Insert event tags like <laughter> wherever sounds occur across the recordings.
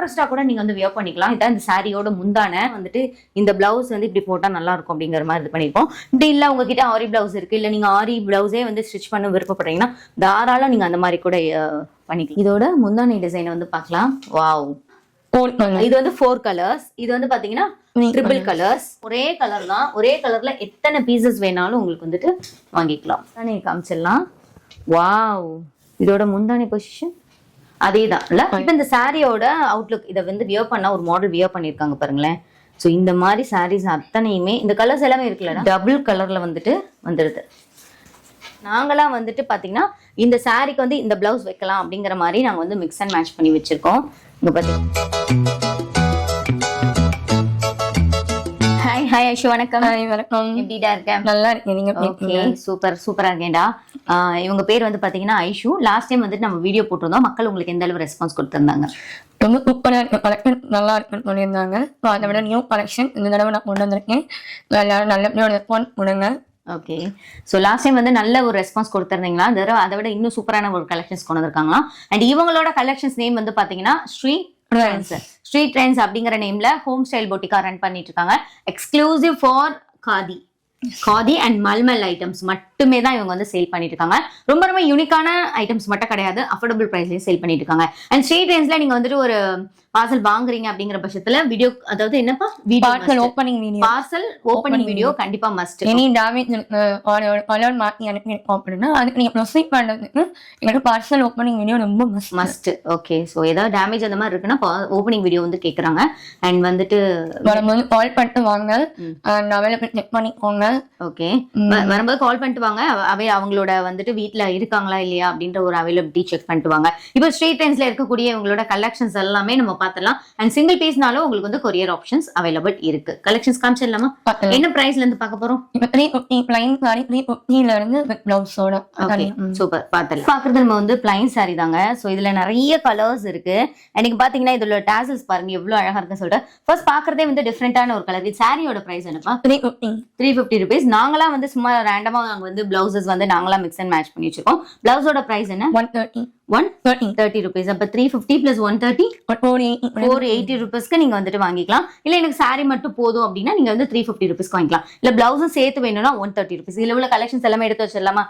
கான்ட்ராஸ்டா கூட நீங்க வந்து வியர் பண்ணிக்கலாம். இதான் இந்த சாரியோட முந்தான. வந்துட்டு இந்த பிளவுஸ் வந்து இப்படி போட்டா நல்லா இருக்கும் அப்படிங்கிற மாதிரி இது பண்ணிருக்கோம். இப்படி இல்ல உங்ககிட்ட ஆரி பிளவுஸ் இருக்கு. இல்ல நீங்க ஆரி பிளவுஸே வந்து ஸ்டிச் பண்ண விருப்பப்படுறீங்கன்னா தாராளம் நீங்க அந்த மாதிரி கூட பண்ணிக்கலாம். இதோட முந்தானை டிசைனை வந்து பார்க்கலாம். வாவ் இது வந்து ஃபோர் கலர்ஸ் இது வந்து பாத்தீங்கன்னா ட்ரிபிள் கலர்ஸ் ஒரே கலர் தான். ஒரே கலர்ல எத்தனை பீசஸ் வேணாலும் உங்களுக்கு வந்துட்டு வாங்கிக்கலாம். காமிச்சிடலாம். வாவ் இதோட முந்தானி பொசிஷன் அதே தான் இல்ல இப்போ இந்த சாரியோட அவுட்லுக் இதை வந்து வியர் பண்ணா ஒரு மாடல் வியர் பண்ணிருக்காங்க பாருங்களேன். ஸோ இந்த மாதிரி சாரீஸ் அத்தனையுமே இந்த கலர்ஸ் எல்லாமே இருக்குல்ல டபுள் கலர்ல வந்துட்டு வந்துடுது நாங்களாம் வந்துட்டு பாத்தீங்கன்னா இந்த சாரிக்கு வந்து இந்த பிளவுஸ் வைக்கலாம் அப்படிங்கிற மாதிரி நாங்க வந்து மிக்ஸ் அண்ட் மேட்ச் பண்ணி வச்சிருக்கோம். இங்க பாத்தீங்கன்னா ஹாய் ஐஷு வணக்கம். வணக்கம். எப்படிடா இருக்கேன் நல்லா இருக்கேன். நீங்க ஓகே சூப்பர் சூப்பரா இருக்கேன்டா. இவங்க பேர் வந்து பாத்தீங்கன்னா ஐஷு. லாஸ்ட் டைம் வந்துட்டு நம்ம வீடியோ போட்டிருந்தோம். மக்கள் உங்களுக்கு எந்த அளவு ரெஸ்பான்ஸ் கொடுத்திருந்தாங்க? ரொம்ப சூப்பரா இருக்கு. கலெக்ஷன் நல்லா இருக்குன்னு சொல்லியிருந்தாங்க. அதை விட நியூ கலெக்ஷன் இந்த தடவை நான் கொண்டு வந்திருக்கேன். எல்லாரும் நல்லபடியாக ரெஸ்பான்ஸ் கொடுங்க. ஓகே ஸோ லாஸ்ட் டைம் வந்து நல்ல ஒரு ரெஸ்பான்ஸ் கொடுத்துருந்தீங்களா? இந்த தடவை அதை விட இன்னும் சூப்பரான ஒரு கலெக்ஷன்ஸ் கொண்டு வந்திருக்காங்களா அண்ட் இவங்களோட கலெக்ஷன்ஸ் நேம் வந்து பாத்தீங்கன்னா ஸ்ரீ ட்ரெண்ட்ஸ் ஸ்ட்ரீட் ட்ரெண்ட்ஸ் அப்படிங்கிற நேம்ல ஹோம் ஸ்டைல் பொட்டிக்கா ரன் பண்ணிட்டு இருக்காங்க exclusive for khadi khadi and mulmul items மட்டுமே தான் இவங்க வந்து சேல் பண்ணிட்டு இருக்காங்க ரொம்ப ரொம்ப யூனிக்கான ஐட்டம்ஸ் மட்டும் கிடையாது. அஃபோர்டபுள் ப்ரைஸ்லயும் சேல் பண்ணிட்டு இருக்காங்க அண்ட் ஸ்ட்ரீட் ட்ரெண்ட்ஸ்ல நீங்க வந்துட்டு ஒரு பார்சல் வாங்குறீங்க அப்படிங்கிற பட்சத்துல வீடியோ அதாவது என்னப்பா parcel opening video parcel opening video கண்டிப்பா மஸ்ட் எனி டேமேஜ் கலர் மாற்றி எனக்கு அப்படின்னா அதுக்கு நீங்கள் ப்ரொசீட் பண்ணுறதுக்கு எனக்கு பார்சல் ஓப்பனிங் வீடியோ ரொம்ப மஸ்ட் மஸ்ட் ஓகே ஸோ ஏதாவது டேமேஜ் அந்த மாதிரி இருக்குன்னா ஓப்பனிங் வீடியோ வந்து கேக்குறாங்க அண்ட் வந்துட்டு வரும்போது கால் பண்ணிட்டு வாங்க. அண்ட் அவைலபிள் செக் பண்ணிக்கோங்க ஓகே வரும்போது கால் பண்ணிட்டு வாங்க அவ- அவை அவங்களோட வந்துட்டு வீட்ல இருக்காங்களா இல்லையா அப்படின்ற ஒரு அவைலபிலிட்டி செக் பண்ணிட்டு வாங்க இப்போ ஸ்ட்ரீட் ட்ரெண்ட்ஸ்ல இருக்கக்கூடிய இவங்களோட கலெக்ஷன்ஸ் எல்லாமே நம்ம பார்த்துடலாம் அண்ட் சிங்கிள் பீஸ்னாலும் உங்களுக்கு வந்து கொரியர் ஆப்ஷன்ஸ் அவைலபிள் இருக்கு. கலெக்ஷன்ஸ் காமிச்சிடலாமா? என்ன பிரைஸ்ல இருந்து பார்க்க போறோம்? பிளைன் சாரி இருந்து ப்ளவுஸோட சூப்பர் பார்த்துடலாம் பாக்குறது நம்ம வந்து பிளைன் சாரி தாங்க. ஸோ இதுல நிறைய கலர்ஸ் இருக்கு. எனக்கு பாத்தீங்கன்னா இதுல டாசல்ஸ் பாருங்க எவ்வளவு அழகா இருக்குன்னு சொல்லிட்டு. ஃபர்ஸ்ட் பாக்குறதே வந்து டிஃப்ரெண்டான ஒரு கலர் இது சாரியோட பிரைஸ் என்னப்பா? Three fifty three fifty rupees நாங்களாம் வந்து சும்மா ரேண்டமா நாங்க வந்து பிளவுசஸ் வந்து நாங்களாம் மிக்ஸ் அண்ட் மேட்ச் பண்ணி வச்சிருக்கோம். பிளவுஸோட பிரைஸ் என்ன? One thirty one thirty rupees அப்ப three fifty plus one thirty four eighty ருபீஸ்க்கு நீங்க வந்துட்டு வாங்கிக்கலாம். இல்ல எனக்கு saree மட்டும் போதும் அப்படின்னா நீங்க வந்து த்ரீ ஃபிஃப்டி ருபீஸ்க்கு வாங்கிக்கலாம். இல்ல பிளவுஸும் சேர்த்து வேணும்னா ஒன் தேர்ட்டி ருபீஸ் இதுல உள்ள கலெக்ஷன்ஸ் எல்லாமே எடுத்து வச்சிடலாமா.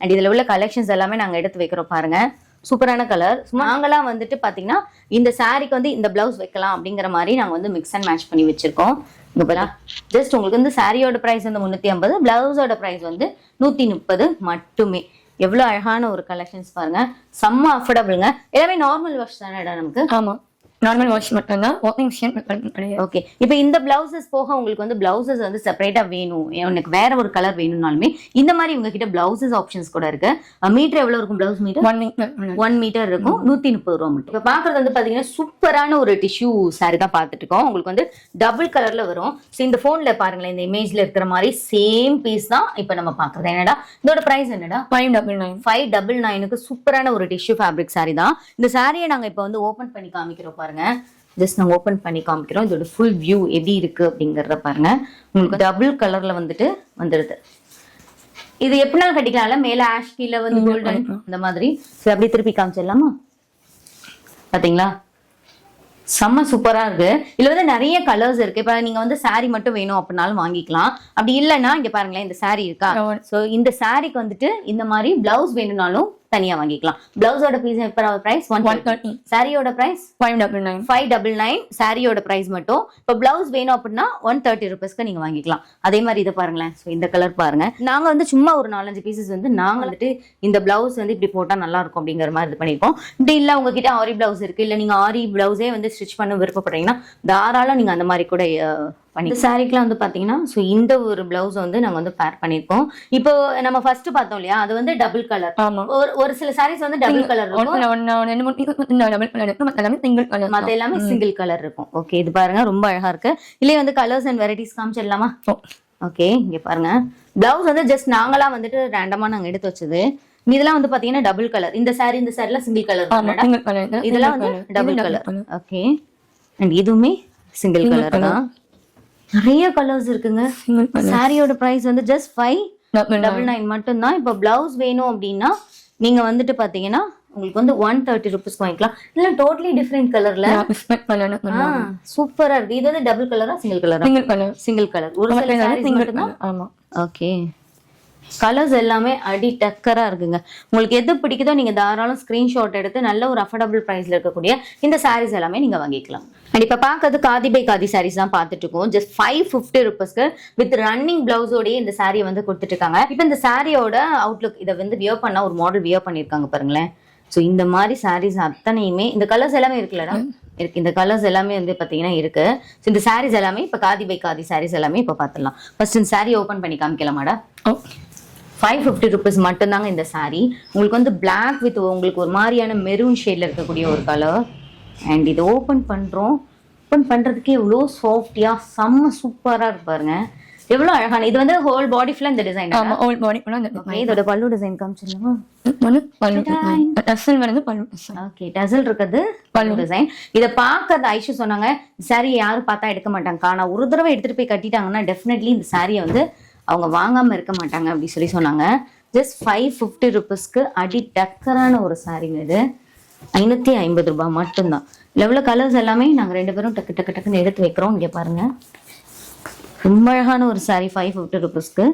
அண்ட் இதுல உள்ள கலெக்ஷன்ஸ் எல்லாமே நாங்க எடுத்து வைக்கிறோம் பாருங்க. சூப்பரான கலர் நாங்களாம் வந்துட்டு பாத்தீங்கன்னா இந்த சாரிக்கு வந்து இந்த பிளவுஸ் வைக்கலாம் அப்படிங்கிற மாதிரி நாங்க வந்து மிக்ஸ் அண்ட் மேட்ச் பண்ணி வச்சிருக்கோம். ஜஸ்ட் உங்களுக்கு வந்து சாரியோட பிரைஸ் வந்து முன்னூத்தி ஐம்பது பிளவுஸோட பிரைஸ் வந்து நூத்தி முப்பது மட்டுமே. எவ்வளவு அழகான ஒரு கலெக்ஷன்ஸ் பாருங்க. செம்ம அஃபோர்டபுளுங்க எல்லாமே நார்மல் வாஷ் தானே நமக்கு? ஆமா. நார்மல் வாஷ் மட்டும்தான் வாஷிங் மிஷின் கிடையாது. ஓகே இப்போ இந்த பிளவுசஸ் போக உங்களுக்கு வந்து பிளவுசஸ் வந்து செப்பரேட்டா வேணும். எனக்கு வேற ஒரு கலர் வேணும்னாலுமே இந்த மாதிரி உங்ககிட்ட பிளவுசஸ் ஆப்ஷன்ஸ் கூட இருக்கு. மீட்டர் எவ்வளவு இருக்கும் blouse metre one week one metre இருக்கும். நூத்தி முப்பது ரூபா மட்டும். இப்போ பாக்குறது வந்து பாத்தீங்கன்னா சூப்பரான ஒரு டிஷ்யூ சாரி தான் பார்த்துட்டு இருக்கோம். உங்களுக்கு வந்து டபுள் கலர்ல வரும். ஸோ இந்த போன்ல பாருங்களேன் இந்த இமேஜ்ல இருக்கிற மாதிரி சேம் பீஸ் தான் இப்போ நம்ம பாக்குறது என்னடா? இதோட பிரைஸ் என்னடா? Five double nine five double நைனுக்கு சூப்பரான ஒரு டிஷ்யூ ஃபேப்ரிக் saree தான். இந்த சாரியை நாங்க இப்போ வந்து ஓபன் பண்ணி காமிக்கிறோம் பாருங்க. ஜஸ்ட் நாங்க ஓபன் பண்ணி காமிக்கிறோம். இதோட ஃபுல் வியூ எப்படி இருக்கு அப்படிங்கறத பாருங்க. உங்களுக்கு டபுள் கலர்ல வந்துட்டு வந்துடுது இது எப்படினாலும் கட்டிக்கலாம்ல? மேல ஆஷ் கீழே வந்து கோல்டன் இந்த மாதிரி. சரி அப்படியே திருப்பி காமிச்சிடலாமா? பாத்தீங்களா? செம்ம சூப்பரா இருக்கு. இதுல வந்து நிறைய கலர்ஸ் இருக்கு. இப்ப நீங்க வந்து saree மட்டும் வேணும் அப்படின்னாலும் வாங்கிக்கலாம். அப்படி இல்லைன்னா இங்க பாருங்களேன் இந்த saree இருக்கா? சோ இந்த சாரிக்கு வந்துட்டு இந்த மாதிரி பிளவுஸ் வேணும்னாலும் தனியா வாங்கிக்கலாம். பிளவுஸோட பீஸ் எப்ப பிரைஸ் ஒன் ஒன் தேர்ட்டி சாரியோட price five double nine five double nine சாரியோட பிரைஸ் மட்டும். இப்போ பிளவுஸ் வேணும் அப்படின்னா ஒன் தேர்ட்டி ருபீஸ்க்கு நீங்க வாங்கிக்கலாம். அதே மாதிரி இதை பாருங்களேன். ஸோ இந்த கலர் பாருங்க. நாங்க வந்து சும்மா ஒரு நாலஞ்சு பீசஸ் வந்து நாங்க வந்துட்டு இந்த பிளவுஸ் வந்து இப்படி போட்டா நல்லா இருக்கும் அப்படிங்கிற மாதிரி இது பண்ணிருக்கோம். இப்படி இல்ல உங்ககிட்ட ஆரி பிளவுஸ் இருக்கு. இல்ல நீங்க ஆரி பிளவுஸே வந்து ஸ்டிச் பண்ண விருப்பப்படுறீங்கன்னா தாராளம் நீங்க அந்த மாதிரி கூட பண்ணி சாரிக்குலாம் வந்து பாத்தீங்கன்னா ஸோ இந்த ஒரு பிளவுஸ் வந்து நாங்க வந்து பேர் பண்ணிருக்கோம். இப்போ நம்ம ஃபர்ஸ்ட் பார்த்தோம் இல்லையா? அது வந்து டபுள் கலர் ஒரு ஒரு சில சாரீஸ் வந்து டபுள் கலர் இருக்கும். மற்ற எல்லாமே சிங்கிள் கலர் மத்த எல்லாமே சிங்கிள் கலர் இருக்கும். ஓகே இது பாருங்க ரொம்ப அழகா இருக்கு. இல்லையே வந்து கலர்ஸ் அண்ட் வெரைட்டிஸ் காமிச்சிடலாமா? ஓகே இங்க பாருங்க. பிளவுஸ் வந்து ஜஸ்ட் நாங்களா வந்துட்டு ரேண்டமா நாங்க எடுத்து வச்சது. இதெல்லாம் வந்து பாத்தீங்கன்னா டபுள் கலர் இந்த saree இந்த சாரில சிங்கிள் கலர் ஆமா சிங்கிள் கலர் இதெல்லாம் வந்து டபுள் கலர் ஓகே அண்ட் இதுவுமே சிங்கிள் கலர் தான். நிறைய கலர்ஸ் இருக்குங்க. சாரியோட பிரைஸ் வந்து ஜஸ்ட் ஃபைவ் டபுள் நைன் மட்டும்தான். இப்போ பிளவுஸ் வேணும் அப்படின்னா நீங்க வந்துட்டு பாத்தீங்கன்னா உங்களுக்கு வந்து ஒன் தேர்ட்டி ருபீஸ்க்கு வாங்கிக்கலாம். இல்ல டோட்டலி டிஃப்ரெண்ட் கலர்ல சூப்பரா இருக்கு. இது வந்து டபுள் கலரா சிங்கிள் கலரா சிங்கிள் கலர் சிங்கிள் கலர் ஒரு சிங்கிள் ஆமா. ஓகே கலர்ஸ் எல்லாமே அடி டக்கரா இருக்குங்க. உங்களுக்கு எது பிடிக்குதோ நீங்க தாராளம் ஸ்கிரீன்ஷாட் எடுத்து நல்ல ஒரு அஃபோர்டபுள் பிரைஸ்ல இருக்கக்கூடிய இந்த sarees எல்லாமே நீங்க வாங்கிக்கலாம். அண்ட் இப்ப பாக்குறது காதி பை காதி sarees தான் பார்த்துட்டு இருக்கோம் ஜஸ்ட் ஃபைவ் ஃபிஃப்டி ருபீஸ்க்கு வித் ரன்னிங் பிளவுஸோடய இந்த சாரியை வந்து கொடுத்துட்டு இருக்காங்க இப்போ இந்த சாரியோட அவுட்லுக் இதை வந்து வியர் பண்ணா ஒரு மாடல் வியர் பண்ணிருக்காங்க பாருங்களேன். ஸோ இந்த மாதிரி sarees அத்தனையுமே இந்த கலர்ஸ் எல்லாமே இருக்குல்லடா. இருக்கு இந்த கலர்ஸ் எல்லாமே வந்து பாத்தீங்கன்னா இருக்கு. ஸோ இந்த sarees எல்லாமே இப்போ காதி பை காதி sarees எல்லாமே இப்போ பார்த்துடலாம் ஃபர்ஸ்ட் இந்த saree ஓப்பன் பண்ணி காமிக்கலாமாடா? ஃபைவ் ஃபிஃப்டி ருபீஸ் மட்டும்தாங்க இந்த saree. உங்களுக்கு வந்து Black வித் உங்களுக்கு ஒரு மாதிரியான மெரூன் ஷேட்ல இருக்கக்கூடிய ஒரு கலர் அண்ட் இது ஓப்பன் பண்றோம். ஓப்பன் பண்றதுக்கே எவ்வளோ சாஃப்டியா செம்ம சூப்பரா இருக்கு பாருங்க. எவ்வளோ அழகான இது வந்து ஹோல் பாடி ஃபுல்லாக இந்த டிசைன் ஆமா ஓல்ட் பாடி ஓகே இதோட பல்லு டிசைன் காமிச்சிடலாமா? வந்து பல்லு டசல் வந்து பல்லு. ஓகே டசல் இருக்குது பல்லு. டிசைன் இதை பார்க்கறது ஐஷு சொன்னாங்க சாரி யாரும் பார்த்தா எடுக்க மாட்டாங்க ஆனா ஒரு தடவை எடுத்துட்டு போய் கட்டிட்டாங்கன்னா டெஃபினெட்லி இந்த சாரியை வந்து அவங்க வாங்காம இருக்க மாட்டாங்க அப்படி சொல்லி சொன்னாங்க. ஜஸ்ட் ஃபைவ் ஃபிஃப்டி ருபீஸ்க்கு அடி டக்கரான ஒரு சாரிங்க இது. ஐநூத்தி ஐம்பது ரூபாய் மட்டும்தான். லெவல கலர்ஸ் எல்லாமே நாங்க ரெண்டு பேரும் டக்கு டக்கு டக்குன்னு எடுத்து வைக்கிறோம். இங்க பாருங்க. ரொம்ப அழகான ஒரு சாரி ஃபைவ் ஃபிஃப்டி ருபீஸ்க்கு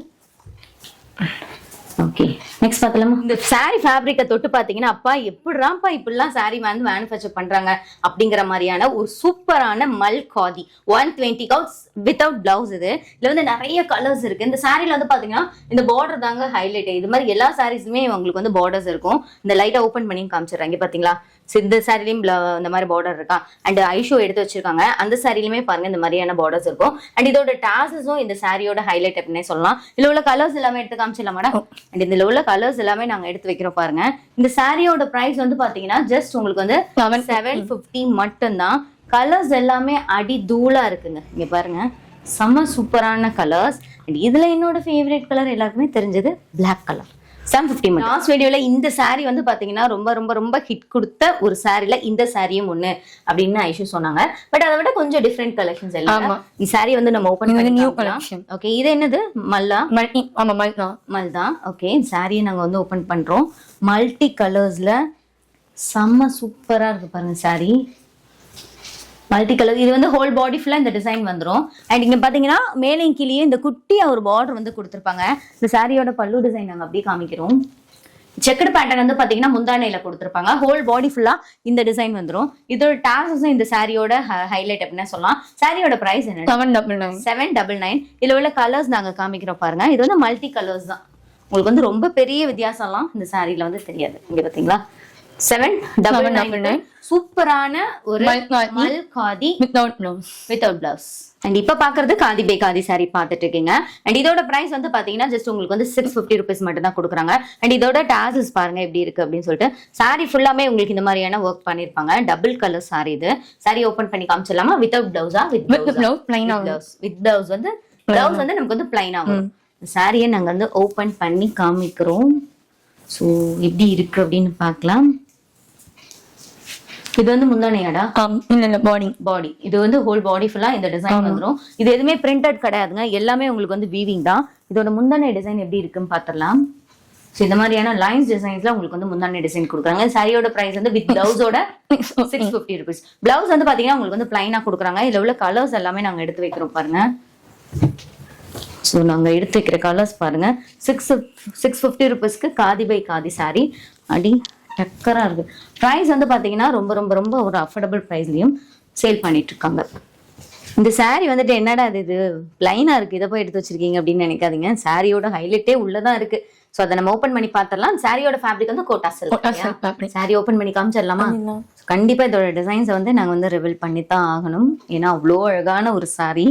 ஓகே நெக்ஸ்ட் பார்த்தலாமா இந்த சாரி ஃபேப்ரிக்கை தொட்டு பார்த்தீங்கன்னா அப்பா எப்படிறாப்பா இப்படிலாம் சாரி வந்து மேனுஃபேக்சர் பண்றாங்க அப்படிங்கிற மாதிரியான ஒரு சூப்பரான mul khadi one twenty counts without blouse இது. இதுல வந்து நிறைய கலர்ஸ் இருக்கு. இந்த சாரியில் வந்து பாத்தீங்கன்னா இந்த பார்டர் தாங்க ஹைலைட் இது மாதிரி எல்லா சாரீஸுமே உங்களுக்கு வந்து பார்டர்ஸ் இருக்கும். இந்த லைட்டை ஓப்பன் பண்ணி காமிச்சிடுறாங்க பார்த்தீங்களா? பாத்தீங்களா இந்த சாரிலையும் இந்த மாதிரி பார்டர் இருக்கா? அண்ட் ஐஷோ எடுத்து வச்சிருக்காங்க. அந்த சாரிலுமே பாருங்க இந்த மாதிரியான பார்டர்ஸ் இருக்கும். அண்ட் இதோட டாசஸும் இந்த சாரியோட ஹைலைட் அப்படின்னே சொல்லலாம். இதுல உள்ள கலர்ஸ் எல்லாமே எடுத்து காமிச்சிடலாம் மேடம் அண்ட் இதுல உள்ள கலர்ஸ் எல்லாமே நாங்க எடுத்து வைக்கிறோம் பாருங்க. இந்த சாரியோட பிரைஸ் வந்து பாத்தீங்கன்னா ஜஸ்ட் உங்களுக்கு வந்து Seven செவன் ஃபிஃப்டி மட்டும்தான். கலர்ஸ் எல்லாமே அடி தூளா இருக்குங்க. இங்க பாருங்க. செம்ம சூப்பரான கலர்ஸ் அண்ட் இதுல என்னோட ஃபேவரட் கலர் எல்லாருக்குமே தெரிஞ்சது Black colour seven fifty last வீடியோல இந்த saree வந்து பாத்தீங்கன்னா ரொம்ப ரொம்ப ரொம்ப ஹிட் கொடுத்த ஒரு சாரில இந்த சாரியும் ஒண்ணு அப்படின்னு ஐஷு சொன்னாங்க. பட் அதை விட கொஞ்சம் டிஃப்ரெண்ட் கலெக்ஷன்ஸ் எல்லாம் ஆமா. இந்த saree வந்து நம்ம இது பண்ணி நியூ collection. ஓகே இது என்னது? மல்லா? மல்டி ஆமா மல் தான். மல்தான் ஓகே சாரியை நாங்கள் வந்து ஓப்பன் பண்ணுறோம் மல்டி கலர்ஸில் செம்ம சூப்பராக இருக்கு பாருங்க சாரி மல்டி கலர் இது வந்து ஹோல் பாடி ஃபுல்லாக இந்த டிசைன் வந்துடும் அண்ட் இங்கே பார்த்தீங்கன்னா மேலேயும் கீழேயும் இந்த குட்டியாக ஒரு பார்டர் வந்து கொடுத்துருப்பாங்க. இந்த சாரியோட பல்லு டிசைன் நாங்கள் அப்படியே காமிக்கிறோம். செக்குடு பேட்டர்ன் வந்து பார்த்தீங்கன்னா முந்தானையில கொடுத்துருப்பாங்க. ஹோல் பாடி ஃபுல்லாக இந்த டிசைன் வந்துடும் இதோட டாசஸும் இந்த சாரியோட ஹைலைட் அப்படின்னு சொல்லலாம். சாரியோட ப்ரைஸ் என்ன seven double nine seven double nine இதில் உள்ள கலர்ஸ் நாங்கள் காமிக்கிறோம் பாருங்க. இது வந்து மல்டி கலர்ஸ் தான். உங்களுக்கு வந்து ரொம்ப பெரிய வித்தியாசம்லாம் இந்த சாரியில வந்து தெரியாது. இங்க பாத்தீங்களா? செவன் டபுள் double நைன் சூப்பரான ஒரு mul khadi. Without blouse without blouse and இப்ப பாக்குறது காதி பை காதி சாரி பார்த்துட்டு இருக்கீங்க அண்ட் இதோட பிரைஸ் வந்து பாத்தீங்கன்னா ஜஸ்ட் உங்களுக்கு வந்து சிக்ஸ் ஃபிஃப்டி ருபீஸ் மட்டும் தான் கொடுக்குறாங்க. அண்ட் இதோட டாசஸ் பாருங்க எப்படி இருக்கு அப்படின்னு சொல்லிட்டு. சாரி ஃபுல்லாமே உங்களுக்கு இந்த மாதிரியான ஒர்க் பண்ணிருப்பாங்க டபுள் கலர் சாரி இது. சாரி ஓபன் பண்ணி காமிச்சிடலாமா? Without பிளவுஸா with with blouse plain blouse with blouse வந்து பிளவுஸ் வந்து நமக்கு வந்து பிளைன் ஆகும் சாரியை நாங்க வந்து ஓபன் பண்ணி காமிக்கிறோம். ஸோ எப்படி இருக்கு அப்படின்னு பார்க்கலாம். இது வந்து முந்தானையாடா? இல்ல இல்ல பாடி பாடி இது வந்து ஹோல் பாடி ஃபுல்லா இந்த டிசைன் வந்துரும். இது எதுவுமே பிரிண்டட் கிடையாதுங்க. எல்லாமே உங்களுக்கு வந்து வீவிங் தான். இதோட முந்தானை டிசைன் எப்படி இருக்குன்னு பார்த்துடலாம். ஸோ இந்த மாதிரியான லைன்ஸ் டிசைன்ஸ்ல உங்களுக்கு வந்து முந்தானை டிசைன் கொடுக்குறாங்க. சாரியோட பிரைஸ் வந்து வித் பிளவுஸோட சிக்ஸ் ஃபிஃப்டி ருபீஸ் பிளவுஸ் வந்து பாத்தீங்கன்னா உங்களுக்கு வந்து பிளைனா கொடுக்குறாங்க. இதுல உள்ள கலர்ஸ் எல்லாமே நாங்க எடுத்து வைக்கிறோம் பாருங்க. ஸோ நாங்க எடுத்து வைக்கிற கலர்ஸ் பாருங்க. சிக்ஸ் சிக்ஸ் ஃபிஃப்டி ருபீஸ்க்கு காதி பை காதி சாரி அடி. டக்கரா இருக்கு. ப்ரைஸ் வந்து பாத்தீங்கன்னா ரொம்ப ரொம்ப ரொம்ப ஒரு அஃபோர்டபுள் ப்ரைஸ்லயும் சேல் பண்ணிட்டு இருக்காங்க. இந்த saree வந்துட்டு என்னடா இது? இது பிளைனா இருக்கு. இதை போய் எடுத்து வச்சிருக்கீங்க அப்படின்னு நினைக்காதீங்க. சாரியோட ஹைலைட்டே உள்ளதான் இருக்கு. ஸோ அதை நம்ம ஓப்பன் பண்ணி பார்த்துடலாம். சாரியோட ஃபேப்ரிக் வந்து கோட்டா சில்க். சாரி ஓப்பன் பண்ணி காமிச்சிடலாமா? கண்டிப்பா இதோட டிசைன்ஸை வந்து நாங்க வந்து ரிவீல் பண்ணி தான் ஆகணும். ஏன்னா அவ்வளோ அழகான ஒரு saree.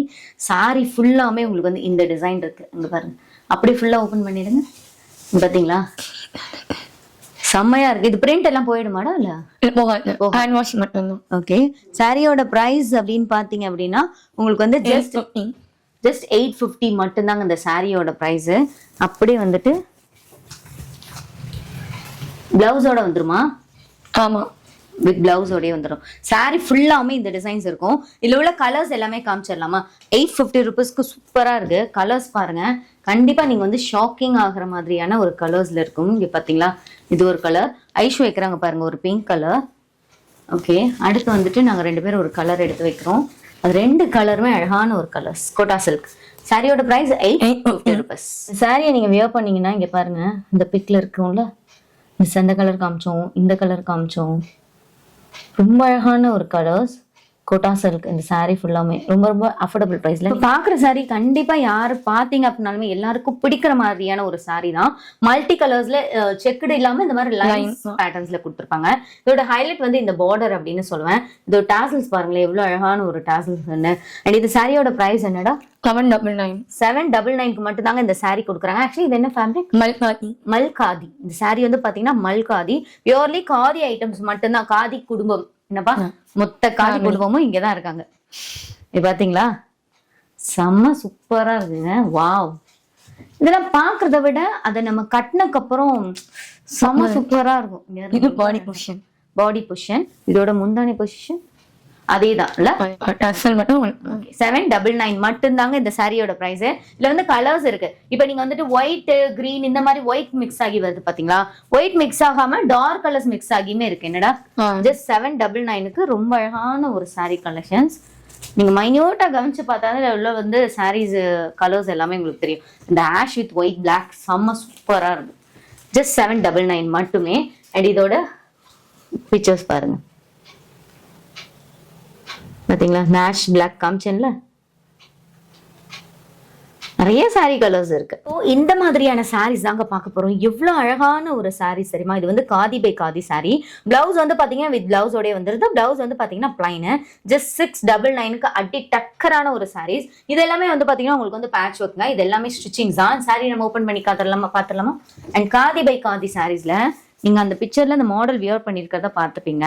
saree ஃபுல்லாமே உங்களுக்கு வந்து இந்த டிசைன் இருக்கு. இங்க பாருங்க. அப்படியே ஃபுல்லா ஓப்பன் பண்ணிடுங்க. இங்க பாத்தீங்களா? செம்மையா இருக்கு. இது பிரிண்ட் எல்லாம் போயிடுமாடா இல்ல? ஹேண்ட் வாஷ் மட்டும்தான் ஓகே சாரியோட பிரைஸ் அப்படின்னு பாத்தீங்க அப்படின்னா உங்களுக்கு வந்து ஜஸ்ட் ஜஸ்ட் எயிட் ஃபிஃப்டி மட்டும்தாங்க இந்த சாரியோட ப்ரைஸ் அப்படியே வந்துட்டு பிளவுஸோட வந்துருமா? ஆமா. வித் பிளவுஸோடய வந்துடும் saree ஃபுல்லாமே இந்த டிசைன்ஸ் இருக்கும். இதுல உள்ள கலர்ஸ் எல்லாமே காமிச்சிடலாமா? எயிட் ஃபிஃப்டி ருபீஸ்க்கு சூப்பரா இருக்கு. கலர்ஸ் பாருங்க. கண்டிப்பா நீங்க வந்து ஷாக்கிங் ஆகுற மாதிரியான ஒரு கலர்ஸ்ல இருக்கும். இங்க பாத்தீங்களா? இது ஒரு கலர் ஐஷு வைக்கிறாங்க பாருங்க ஒரு பிங்க் கலர் ஓகே அடுத்து வந்துட்டு நாங்க ரெண்டு பேரும் ஒரு கலர் எடுத்து வைக்கிறோம். அது ரெண்டு கலருமே அழகான ஒரு கலர்ஸ் கோட்டா சில்க் சாரியோட பிரைஸ் எயிட் ஃபிஃப்டி ருபீஸ் சாரியை நீங்க வியர் பண்ணீங்கன்னா இங்க பாருங்க இந்த பிக்ல இருக்கும்ல? மிஸ் அந்த கலர் காமிச்சோம் இந்த கலர் காமிச்சோம். ரொம்ப அழகான ஒரு கலர்ஸ் கோட்டா சில்க் இந்த saree ஃபுல்லாமே ரொம்ப ரொம்ப அஃபோர்டபுள் ப்ரைஸ்ல பாக்குற saree கண்டிப்பா யாரு பாத்தீங்க அப்படின்னாலுமே எல்லாருக்கும் பிடிக்கிற மாதிரியான ஒரு saree தான். மல்டி கலர்ஸ்ல செக்குடு இல்லாம இந்த மாதிரி லைன்ஸ் பேட்டர்ன்ஸ்ல கொடுத்துருப்பாங்க. இதோட ஹைலைட் வந்து இந்த பார்டர் அப்படின்னு சொல்லுவேன். இதோட டாசல்ஸ் பாருங்களேன் எவ்வளவு அழகான ஒரு டாசல்ஸ் அண்ட் இது சாரியோட பிரைஸ் என்னடா? Seven double nine seven double நைன்க்கு மட்டும் தாங்க இந்த saree கொடுக்குறாங்க. ஆக்சுவலி இது என்ன ஃபேப்ரிக் மல்காதி மல்காதி இந்த saree வந்து பாத்தீங்கன்னா மல்காதி பியூர்லி காதி ஐட்டம்ஸ் மட்டும்தான். காதி குடும்பம். என்னப்பா? மொத்த காதி குடும்பமும் இங்கதான் இருக்காங்க. இது பாத்தீங்களா? செம்ம சூப்பரா இருக்குங்க. வாவ். இதெல்லாம் பாக்குறத விட அதை நம்ம கட்டினக்கு அப்புறம் செம்ம சூப்பரா இருக்கும். இது பாடி பொசிஷன் பாடி பொசிஷன் இதோட முந்தானி பொசிஷன் இல்ல? டசல் மட்டும் செவன் டபுள் நைன் மட்டும்தாங்க இந்த சாரியோட பிரைஸ் இதுல வந்து கலர்ஸ் இருக்கு. இப்போ நீங்க வந்துட்டு ஒயிட் கிரீன் இந்த மாதிரி ஒயிட் மிக்ஸ் ஆகி வருது பாத்தீங்களா? ஒயிட் மிக்ஸ் ஆகாம டார்க் கலர்ஸ் மிக்ஸ் ஆகியுமே இருக்கு. என்னடா. ஜஸ்ட் செவன் டபுள் நைனுக்கு ரொம்ப அழகான ஒரு saree கலெக்ஷன்ஸ் நீங்க மைன்யூட்டா கவனிச்சு பார்த்தா உள்ள வந்து சாரீஸ் கலர்ஸ் எல்லாமே உங்களுக்கு தெரியும். இந்த ஆஷ் வித் ஒயிட் பிளாக் செம்ம சூப்பரா இருக்கும். ஜஸ்ட் செவன் டபுள் நைன் மட்டுமே. அண்ட் இதோட பிக்சர்ஸ் பாருங்க. பார்த்தீங்களா மேஷ் பிளாக் காமிச்சேன்ல நிறைய சாரி கலர்ஸ் இருக்கு. ஸோ இந்த மாதிரியான சாரீஸ் தாங்க பார்க்க போறோம். எவ்வளோ அழகான ஒரு சாரீ தெரியுமா? இது வந்து காதி பை காதி சாரி பிளவுஸ் வந்து பாத்தீங்கன்னா வித் பிளவுஸோடய வந்துருது. பிளவுஸ் வந்து பாத்தீங்கன்னா பிளைனு ஜஸ்ட் சிக்ஸ் டபுள் நைனுக்கு அடி டக்கரான ஒரு சாரீஸ் இது எல்லாமே வந்து பாத்தீங்கன்னா உங்களுக்கு வந்து பேட்ச் ஒர்க்குங்க இது எல்லாமே ஸ்டிச்சிங் தான். சாரி நம்ம ஓப்பன் பண்ணி காத்திரலாமா பார்த்துடலாமா? அண்ட் காதி பை காதி சாரீஸ்ல நீங்க அந்த பிக்சர்ல அந்த மாடல் வியர் பண்ணியிருக்கிறத பார்த்துப்பீங்க.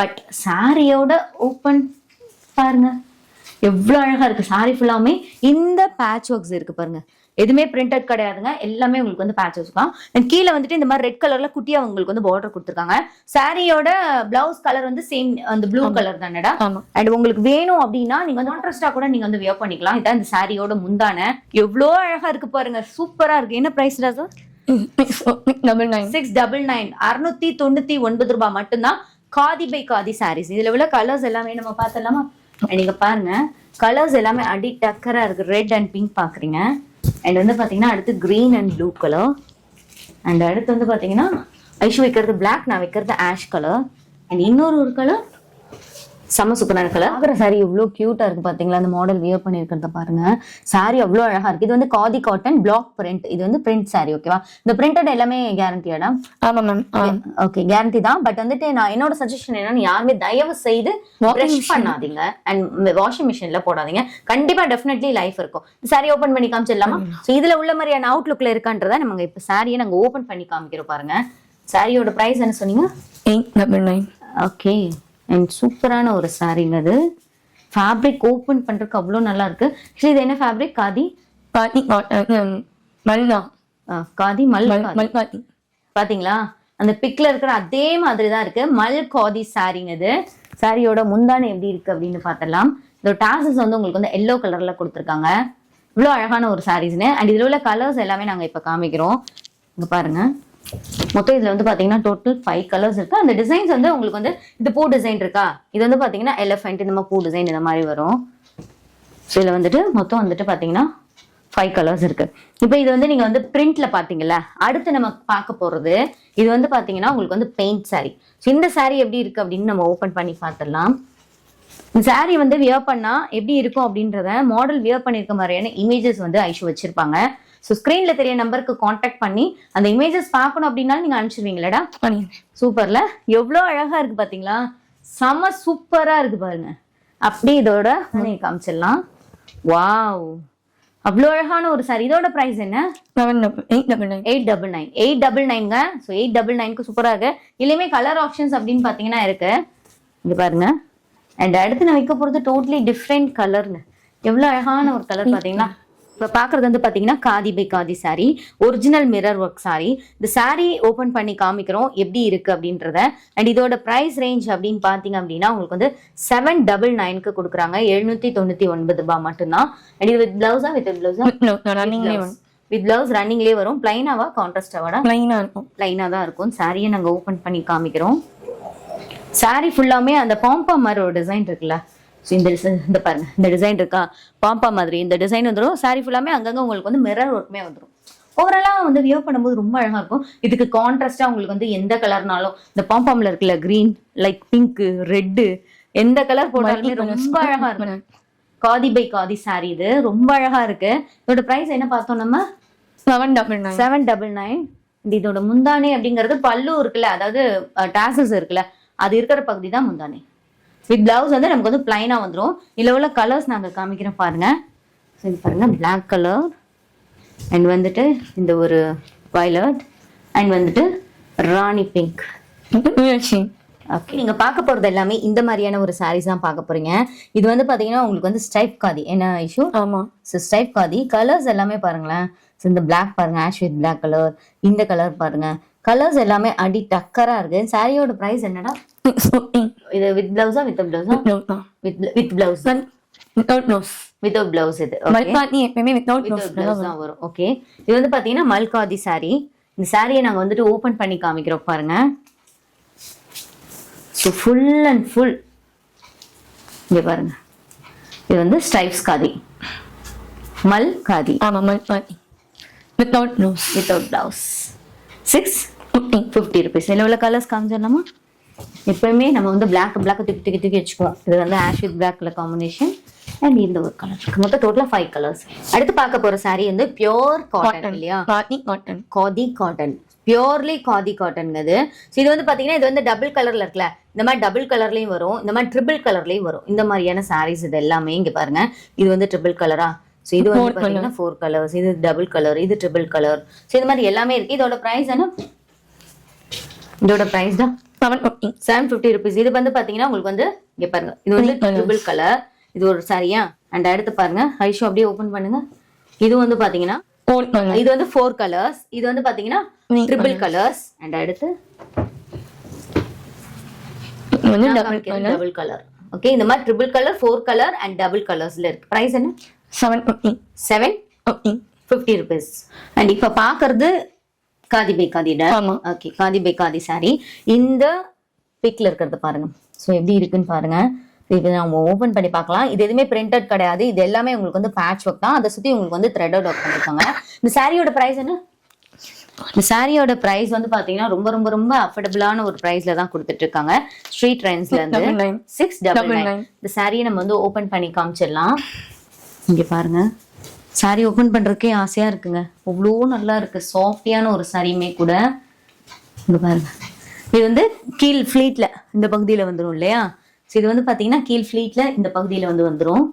பட் சாரியோட ஓப்பன் பாருங்க. எவ்வளவு அழகா இருக்கு. சாரி ஃபுல்லாமே இந்த பேட்ச் ஒர்க்ஸ் இருக்கு பாருங்க. எதுவுமே பிரிண்டட் கிடையாதுங்க. எல்லாமே உங்களுக்கு வந்து பேட்ச் தான். And கீழே வந்துட்டு இந்த மாதிரி ரெட் கலர்ல குட்டியா உங்களுக்கு வந்து பார்டர் கொடுத்துருக்காங்க. சாரியோட பிளவுஸ் கலர் வந்து சேம் அந்த ப்ளூ கலர் தானடா? ஆமா. அண்ட் உங்களுக்கு வேணும் அப்படின்னா நீங்க வந்து கான்ட்ராஸ்டா கூட நீங்க வந்து வியர் பண்ணிக்கலாம். இதான் இந்த சாரியோட முந்தான. எவ்வளோ அழகா இருக்கு பாருங்க. சூப்பரா இருக்கு. என்ன price sir double nine six double nine அறுநூத்தி தொண்ணூத்தி ஒன்பது ரூபாய் மட்டும்தான். காதி பை காதி சாரீஸ் இதுல உள்ள கலர்ஸ் எல்லாமே நம்ம பார்த்தலாமா நீங்க பாருங்க கலர்ஸ் எல்லாமே அடி டக்கரா இருக்கு. ரெட் அண்ட் பிங்க் பாக்குறீங்க. அண்ட் வந்து பாத்தீங்கன்னா அடுத்து green and blue colour and அடுத்து வந்து பாத்தீங்கன்னா ஐஷு வைக்கிறது பிளாக் நான் வைக்கிறது ஆஷ் கலர் அண்ட் இன்னொரு ஒரு கலர் செம்ம சூப்பரான கலர் ஆகிற சாரி எவ்வளோ கியூட்டா இருக்கு பாத்தீங்களா? அந்த மாடல் வியர் பண்ணியிருக்கிறத பாருங்க. சாரி அவ்வளோ அழகா இருக்கு. இது வந்து காதி காட்டன் பிளாக் பிரிண்ட் இது வந்து பிரிண்ட் சாரி ஓகேவா இந்த பிரிண்டட் எல்லாமே கேரண்டியாடா ஆமா மேம் ஓகே கேரண்டி தான். பட் வந்துட்டு நான் என்னோட சஜஷன் என்னன்னா யாருமே தயவு செய்து ப்ரஷ் பண்ணாதீங்க. அண்ட் வாஷிங் மிஷின்ல போடாதீங்க. கண்டிப்பா டெஃபினெட்லி லைஃப் இருக்கும். சாரி ஓபன் பண்ணி காமிச்சிடலாமா? ஸோ இதுல உள்ள மாதிரியான அவுட்லுக்ல இருக்கான்றத நம்ம இப்ப சாரியை நாங்க ஓபன் பண்ணி காமிக்கிறோம் பாருங்க. சாரியோட பிரைஸ் என்ன சொன்னீங்க? Eight double nine okay and சூப்பரான ஒரு சாரிங்க அது. ஃபேப்ரிக் ஓப்பன் பண்றதுக்கு அவ்வளோ நல்லா இருக்கு. Actually, இது என்ன ஃபேப்ரிக் காதி? பாட்டி மல்னா காதி மல் காதி. மல்காதி. பாத்தீங்களா? அந்த பிக்ல இருக்கிற அதே மாதிரி தான் இருக்கு. மல் காதி சாரிங்க இது சாரியோட முந்தானை எப்படி இருக்கு அப்படின்னு பார்த்தலாம் இந்த டாசஸ் வந்து உங்களுக்கு வந்து எல்லோ கலர்ல கொடுத்துருக்காங்க. இவ்வளோ அழகான ஒரு சாரீஸ்னு அண்ட் இதுல உள்ள கலர்ஸ் எல்லாமே நாங்க இப்ப காமிக்கிறோம். இங்க பாருங்க. மொத்தம் இதுல வந்து பாத்தீங்கன்னா டோட்டல் ஃபைவ் கலர்ஸ் இருக்கு. அந்த டிசைன்ஸ் வந்து உங்களுக்கு வந்து இது பூ டிசைன் இருக்கா? இது வந்து பாத்தீங்கன்னா எலஃபென்ட் இந்த மாதிரி பூ டிசைன் இந்த மாதிரி வரும். ஸோ இதில் வந்துட்டு மொத்தம் வந்துட்டு பார்த்தீங்கன்னா ஃபைவ் கலர்ஸ் இருக்கு. இப்போ இது வந்து நீங்க வந்து பிரிண்ட்ல பாத்தீங்கல்ல அடுத்து நம்ம பார்க்க போறது இது வந்து பாத்தீங்கன்னா உங்களுக்கு வந்து பெயிண்ட் சாரி ஸோ இந்த saree எப்படி இருக்கு அப்படின்னு நம்ம ஓபன் பண்ணி பார்த்துடலாம். இந்த சாரி வந்து வியர் பண்ணா எப்படி இருக்கும் அப்படின்றத மாடல் வியர் பண்ணியிருக்க மாதிரியான இமேஜஸ் வந்து ஐஷு வச்சிருப்பாங்க. ஸோ ஸ்க்ரீன்ல தெரிய நம்பருக்கு காண்டாக்ட் பண்ணி அந்த இமேஜஸ் பார்க்கணும் அப்படின்னாலும் நீங்க அனுப்பிச்சிருவீங்களடா? சூப்பர்ல. எவ்வளோ அழகா இருக்கு பாத்தீங்களா? செம சூப்பரா இருக்கு பாருங்க. அப்படி இதோட காமிச்சிடலாம். வாவ் அவ்வளோ அழகான ஒரு சாரி இதோட பிரைஸ் என்ன? Eight double nine eight double nine eight double நைன்ங்க so eight double நைனுக்கு சூப்பராக இருக்கு. இதுலேயுமே கலர் ஆப்ஷன்ஸ் அப்படின்னு பார்த்தீங்கன்னா இருக்கு. இங்க பாருங்க. அண்ட் அடுத்து நான் வைக்க போகிறது டோட்டலி டிஃப்ரெண்ட் கலர்னு எவ்வளோ அழகான ஒரு கலர் பார்த்தீங்களா இப்போ பார்க்குறது வந்து பார்த்தீங்கன்னா khadi by khadi saree original mirror work saree. இந்த saree ஓப்பன் பண்ணி காமிக்கிறோம் எப்படி இருக்கு அப்படின்றத. அண்ட் இதோட ப்ரைஸ் ரேஞ்ச் அப்படின்னு பார்த்தீங்க அப்படின்னா உங்களுக்கு வந்து செவன் டபுள் நைனுக்கு கொடுக்குறாங்க. எழுநூற்றி தொண்ணூற்றி ஒன்பது ரூபாய் மட்டும்தான். அண்ட் இது வித் பிளவுஸா வித் பிளவுஸா வித் பிளவுஸ் ரன்னிங்லேயே வரும். பிளைனாவா கான்ட்ராஸ்டாவாடா ப்ளைனாக இருக்கும். ப்ளைனாக தான் இருக்கும். சாரியை நாங்கள் ஓப்பன் பண்ணி காமிக்கிறோம். Saree ஃபுல்லாமே அந்த பாம்பா மாதிரி ஒரு டிசைன் இருக்குல்ல? ஸோ இந்த இந்த பாருங்க இந்த டிசைன் இருக்கா? பாம்பா மாதிரி. இந்த டிசைன் வந்துடும் saree ஃபுல்லாமே அங்கங்கே உங்களுக்கு வந்து மிரர் ஒர்க்குமே வந்துடும் ஓவராலாக வந்து வியோ பண்ணும்போது ரொம்ப அழகாக இருக்கும். இதுக்கு கான்ட்ராஸ்டாக உங்களுக்கு வந்து எந்த கலர்னாலும் இந்த பாம்பாம்ல இருக்குல்ல க்ரீன் லைக் பிங்க்கு ரெட்டு எந்த கலர் போட்டாலுமே ரொம்ப அழகாக இருக்கும். காதி பை காதி saree இது. ரொம்ப அழகா இருக்கு. இதோட ப்ரைஸ் என்ன பார்த்தோம் நம்ம? Seven double nine seven double nine இதோட முந்தானே அப்படிங்கிறது பல்லு இருக்குல்ல அதாவது டாசல்ஸ் இருக்குல்ல அது இருக்கிற பகுதி தான் முந்தானே வித் பிளவுஸ் வந்து நமக்கு வந்து பிளைனாக வந்துடும் இதில் உள்ள கலர்ஸ் நாங்கள் காமிக்கிறோம் பாருங்க. So, இது பாருங்க Black கலர் அண்ட் வந்துட்டு இந்த ஒரு வயலட் அண்ட் வந்துட்டு ராணி பிங்க் ஓகே <laughs> நீங்க பார்க்க போறது எல்லாமே இந்த மாதிரியான ஒரு சாரீஸ் தான் பார்க்க போறீங்க. இது வந்து பாத்தீங்கன்னா உங்களுக்கு வந்து ஸ்டைப் காதி என்ன இஷ்யூ ஆமா. ஸோ ஸ்டைப் காதி கலர்ஸ் எல்லாமே பாருங்களேன். ஸோ இந்த Black பாருங்க ஆஷ் வித் Black கலர் இந்த கலர் பாருங்க. கலர்ஸ் எல்லாமே அடி டக்கரா இருக்கு. சாரியோட பிரைஸ் என்னடா? இது வித் பிளவுஸா with பிளவுஸா with with blouse without blouse with blouse இது மல்பாத்தி எப்பயுமே வித்தவுட் வித் ப்ளவுஸ் தான் வரும் ஓகே இது வந்து பாத்தீங்கன்னா மல்காதி saree. இந்த சாரியை நாங்க வந்துட்டு ஓபன் பண்ணி காமிக்கிறோம் பாருங்க. ஸோ ஃபுல் அண்ட் ஃபுல் இங்க பாருங்க. இது வந்து ஸ்டைப்ஸ் காதி. மல் காதி ஆமா மல்பாத்தி without blouse without blouse six fifty rupees இதில் உள்ள கலர்ஸ் காமிச்சிடலாமா எப்பவுமே நம்ம வந்து பிளாக் பிளாக் தூக்கி தூக்கி தூக்கி வச்சுக்குவோம். இது வந்து ash with black colour combination and இந்த ஒரு கலர் இருக்கு. மொத்தம் டோட்டலாக ஃபைவ் கலர்ஸ் அடுத்து பார்க்க போற saree வந்து பியோர் காட்டன் காட்டன் இல்லையா? பாத்தி cotton khadi cotton purely khadi காட்டன்ங்கிறது so இது வந்து பார்த்தீங்கன்னா இது வந்து டபுள் கலர்ல இருக்குல்ல? இந்த மாதிரி டபுள் கலர்லயும் வரும். இந்த மாதிரி ட்ரிபிள் கலர்லயும் வரும். இந்த மாதிரியான sarees இது எல்லாமே இங்க பாருங்க. இது வந்து ட்ரிபிள் கலரா ஸோ இது வந்து பார்த்தீங்கன்னா ஃபோர் கலர்ஸ் இது டபுள் கலர் இது ட்ரிபிள் கலர் ஸோ இந்த மாதிரி எல்லாமே இருக்கு. இதோட ப்ரைஸ் என்ன? இதோட ப்ரைஸ் தான். Seven fifty seven fifty rupees இது வந்து பாத்தீங்கன்னா உங்களுக்கு வந்து இங்க பாருங்க. இது வந்து. ட்ரிபிள் கலர் இது ஒரு சாரியா அண்ட் அடுத்து பாருங்க. ஐஷோ அப்படியே ஓபன் பண்ணுங்க. இது வந்து கலர் இது வந்து ஃபோர் கலர்ஸ் இது வந்து பாத்தீங்கன்னா ட்ரிபிள் கலர்ஸ் அண்ட் அடுத்து இது டபுள் கலர் ஓகே இந்த மாதிரி triple colour four colour and double கலர்ஸ்ல இருக்கு. பிரைஸ் என்ன? Seven seven fifty rupees and இப்ப பாக்குறது காதி பை ஆமா. ஓகே காதி பை காதி சாரி இந்த பிக்ல இருக்கிறத பாருங்க. ஸோ எப்படி இருக்குன்னு பாருங்க. இது நம்ம ஓபன் பண்ணி பார்க்கலாம். இது எதுவுமே பிரிண்டட் கிடையாது. இது எல்லாமே உங்களுக்கு வந்து பேட்ச் ஒர்க் தான். அதை சுத்தி உங்களுக்கு வந்து த்ரெட் ஒர்க் பண்ணிருக்காங்க இந்த சாரியோட பிரைஸ் என்ன? இந்த சாரியோட பிரைஸ் வந்து பாத்தீங்கன்னா ரொம்ப ரொம்ப ரொம்ப அஃபோர்டபுளான ஒரு பிரைஸ்ல தான் கொடுத்துட்டு இருக்காங்க. ஸ்ட்ரீட் ட்ரெண்ட்ஸ்ல இருந்து சிக்ஸ் டபுள் நைன். இந்த சாரியை நம்ம வந்து ஓபன் பண்ணி காமிச்சிடலாம். இங்க பாருங்க. சாரி ஓபன் பண்றதுக்கே ஆசையா இருக்குங்க. அவ்வளோ நல்லா இருக்கு. சாஃப்டியான ஒரு சாரியுமே கூட. இங்க பாருங்க. இது வந்து கீழ் ஃபிளீட்ல இந்த பகுதியில வந்துரும் இல்லையா? ஸோ இது வந்து பாத்தீங்கன்னா கீழ் ஃபிளீட்ல இந்த பகுதியில வந்து வந்துரும்.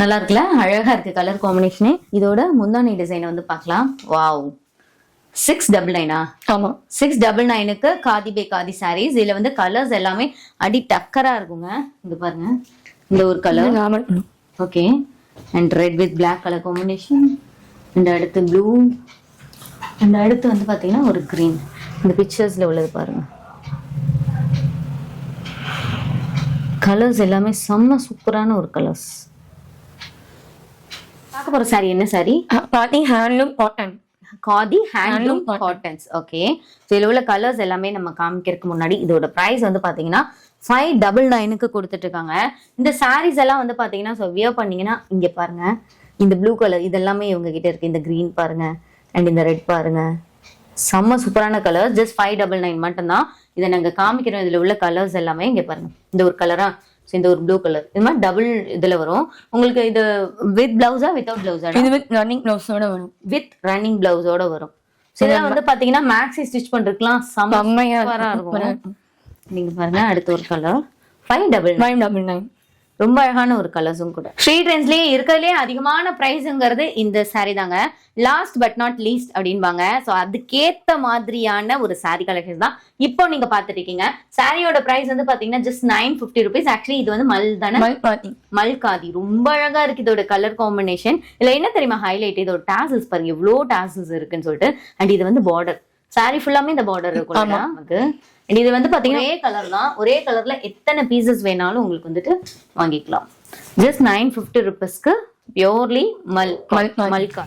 நல்லா இருக்குல்ல? அழகா இருக்கு கலர் காம்பினேஷனே இதோட முந்தானி டிசைனை வந்து பார்க்கலாம். வாவ் சிக்ஸ் டபுள் நைனா ஆமா. சிக்ஸ் டபுள் நைனுக்கு காதி பை காதி சாரீஸ் இதுல வந்து கலர்ஸ் எல்லாமே அடி டக்கரா இருக்குங்க. இங்க பாருங்க. இந்த ஒரு colour okay and red with black colour combination and அடுத்து ப்ளூ அண்ட் அடுத்து வந்து பாத்தீங்கன்னா ஒரு க்ரீன் இந்த பிக்சர்ஸில் உள்ளது பாருங்க. கலர்ஸ் எல்லாமே செம்ம சூப்பரான ஒரு கலர்ஸ் பார்க்க போகிற சாரி என்ன சாரி பார்த்தீங்க handloom cotton khadi handloom. Cottons okay so இதில் உள்ள கலர்ஸ் எல்லாமே நம்ம காமிக்கிறதுக்கு முன்னாடி இதோட ப்ரைஸ் வந்து பார்த்தீங்கன்னா ஃபைவ் டபுள் நைனுக்கு கொடுத்துட்டு இருக்காங்க இந்த சாரீஸ் எல்லாம் வந்து பார்த்தீங்கன்னா ஸோ வியர் பண்ணீங்கன்னா இங்கே பாருங்க. இந்த ப்ளூ கலர் இதெல்லாமே இவங்க கிட்ட இருக்கு. இந்த க்ரீன் பாருங்க. அண்ட் இந்த ரெட் பாருங்க. செம்ம சூப்பரான colour just five double nine மட்டும்தான். இதை நாங்கள் காமிக்கிறோம். இதில் உள்ள கலர்ஸ் எல்லாமே இங்கே பாருங்க. இந்த ஒரு கலரா ஸோ இந்த ஒரு ப்ளூ கலர் இது மாதிரி டபுள் இதில் வரும். உங்களுக்கு இது வித் பிளவுஸா வித்தவுட் பிளவுஸா இது வித் ரன்னிங் ப்ளவுஸோட வரும். வித் ரன்னிங் பிளவுஸோட வரும். So இதெல்லாம் வந்து பாத்தீங்கன்னா மேக்ஸி ஸ்டிச் பண்றதுக்குலாம் செம்ம செம்மையா சூப்பரா இருக்கும். இருக்கும். நீங்க பாருங்க அடுத்து ஒரு colour five double five double nine ரொம்ப அழகான ஒரு கலர்ஸும் கூட. ஸ்ரீ ட்ரெண்ட்ஸ்லயே இருக்கிறதுலே அதிகமான பிரைஸ்ங்கிறது இந்த saree தாங்க. லாஸ்ட் பட் நாட் லீஸ்ட் அப்படின்பாங்க. ஸோ அதுக்கேத்த மாதிரியான ஒரு saree கலெக்ஷன் தான் இப்போ நீங்க பார்த்துட்டு இருக்கீங்க சாரியோட பிரைஸ் வந்து பாத்தீங்கன்னா just nine fifty rupees actually இது வந்து மல் தானே? மல்காதி ரொம்ப அழகா இருக்கு இதோட கலர் காம்பினேஷன் இதுல என்ன தெரியுமா ஹைலைட் இதோட டாசல்ஸ் பாருங்க. எவ்வளோ டாசல்ஸ் இருக்குன்னு சொல்லிட்டு. அண்ட் இது வந்து பார்டர் சாரி ஃபுல்லாமே இந்த பார்டர் இருக்கும் ஆமா. இது வந்து பாத்தீங்கன்னா ஒரே கலர் தான். ஒரே கலர்ல எத்தனை பீசஸ் வேணாலும் உங்களுக்கு வந்துட்டு வாங்கிக்கலாம். ஜஸ்ட் நைன் ஃபிஃப்டி ருபீஸ்க்கு பியோர்லி மல் மல். மல்கா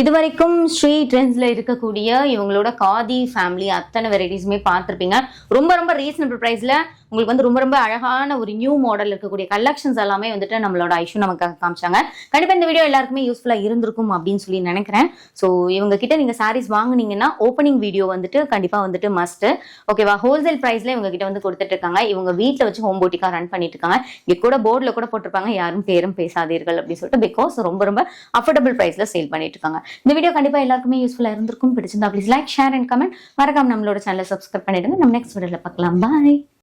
இது வரைக்கும் ஸ்ரீ ட்ரெண்ட்ஸ்ல இருக்கக்கூடிய இவங்களோட காதி ஃபேமிலி அத்தனை வெரைட்டிஸுமே பார்த்துருப்பீங்க. ரொம்ப ரொம்ப ரீசனபிள் ப்ரைஸ்ல உங்களுக்கு வந்து ரொம்ப ரொம்ப அழகான ஒரு நியூ மாடல் இருக்கக்கூடிய கலெக்ஷன்ஸ் எல்லாமே வந்துட்டு நம்மளோட ஐஷு நமக்கு காமிச்சாங்க. கண்டிப்பா இந்த வீடியோ எல்லாருக்குமே யூஸ்ஃபுல்லா இருந்திருக்கும் அப்படின்னு சொல்லி நினைக்கிறேன். ஸோ இவங்க கிட்ட நீங்க சாரீஸ் வாங்குனீங்கன்னா ஓப்பனிங் வீடியோ வந்துட்டு கண்டிப்பா வந்துட்டு மஸ்ட் ஓகேவா ஹோல்சேல் பிரைஸ்ல இவங்க கிட்ட வந்து கொடுத்துட்டு இருக்காங்க. இவங்க வீட்டில் வச்சு ஹோம் போட்டிக்கா ரன் பண்ணிட்டு இருக்காங்க. இங்க கூட போர்டில் கூட போட்டிருப்பாங்க. யாரும் பேரும் பேசாதீர்கள் அப்படின்னு சொல்லிட்டு பிகாஸ் ரொம்ப ரொம்ப அஃபோர்டபுள் பிரைஸ்ல சேல் பண்ணிட்டு இருக்காங்க. இந்த வீடியோ கண்டிப்பா எல்லாருக்குமே யூஸ்ஃபுல்லா இருந்திருக்கும். பிடிச்சிருந்தா please like share and comment மறக்காம நம்மளோட சேனலை சப்ஸ்கிரைப் பண்ணிடுங்க. நம்ம நெக்ஸ்ட் வீடியோல பார்க்கலாம். பாய்